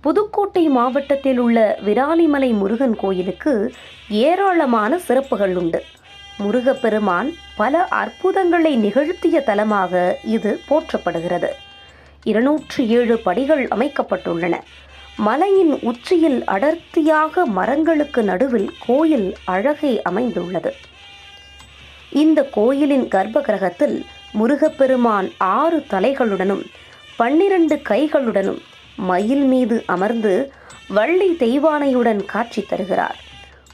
புதுக்கோட்டை மாவட்டத்தில் உள்ள விராலிமலை முருகன் கோயிலுக்கு ஏராளமான சிறப்புகள் உண்டு. முருகப்பெருமான் பல அற்புதங்களை நிகழ்த்திய தலமாக இது போற்றப்படுகிறது. இருநூற்றி ஏழு படிகள் அமைக்கப்பட்டுள்ளன. மலையின் உச்சியில் அடர்த்தியாக மரங்களுக்கு நடுவில் கோயில் அழகை அமைந்துள்ளது. இந்த கோயிலின் கர்ப்ப கிரகத்தில் முருகப்பெருமான் ஆறு தலைகளுடனும் பன்னிரண்டு கைகளுடனும் மயில் மீது அமர்ந்து வள்ளி தெய்வானையுடன் காட்சி தருகிறார்.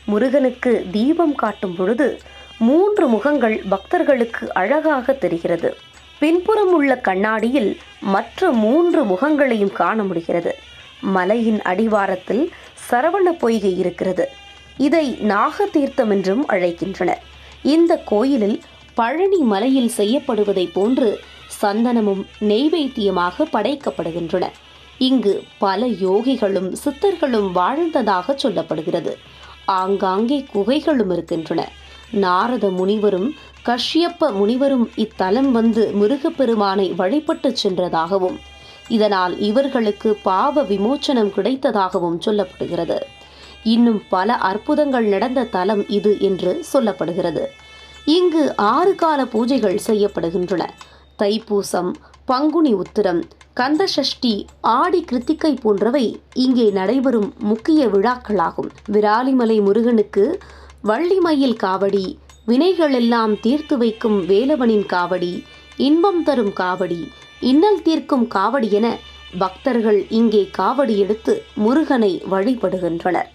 முருகனுக்கு தீபம் காட்டும் பொழுது மூன்று முகங்கள் பக்தர்களுக்கு அழகாக தெரிகிறது. பின்புறம் உள்ள கண்ணாடியில் மற்ற மூன்று முகங்களையும் காண முடிகிறது. மலையின் அடிவாரத்தில் சரவண பொய்கை இருக்கிறது. இதை நாகதீர்த்தம் என்றும் அழைக்கின்றனர். இந்த கோயிலில் பழனி மலையில் செய்யப்படுவதைப் போன்று சந்தனமும் நெய்வேத்தியமாக படைக்கப்படுகின்றன. இங்கு பல யோகிகளும் சித்தர்களும் வாழ்ந்ததாக சொல்லப்படுகிறது. ஆங்காங்கே குகைகளும் இருக்கின்றன. நாரத முனிவரும் கஷ்யப்ப முனிவரும் இத்தலம் வந்து முருகப்பெருமானை வழிபட்டு சென்றதாகவும் இதனால் இவர்களுக்கு பாவ விமோச்சனம் கிடைத்ததாகவும் சொல்லப்படுகிறது. இன்னும் பல அற்புதங்கள் நடந்த தலம் இது என்று சொல்லப்படுகிறது. இங்கு ஆறு கால பூஜைகள் செய்யப்படுகின்றன. தைப்பூசம் பங்குனி உத்திரம். கந்தசஷ்டி ஆடி கிருத்திகை போன்றவை இங்கே நடைபெறும் முக்கிய விழாக்களாகும். விராலிமலை முருகனுக்கு வள்ளிமயில் காவடி வினைகளெல்லாம் தீர்த்து வைக்கும் வேலவனின் காவடி இன்பம் தரும் காவடி இன்னல் தீர்க்கும் காவடி என பக்தர்கள் இங்கே காவடி எடுத்து முருகனை வழிபடுகின்றனர்.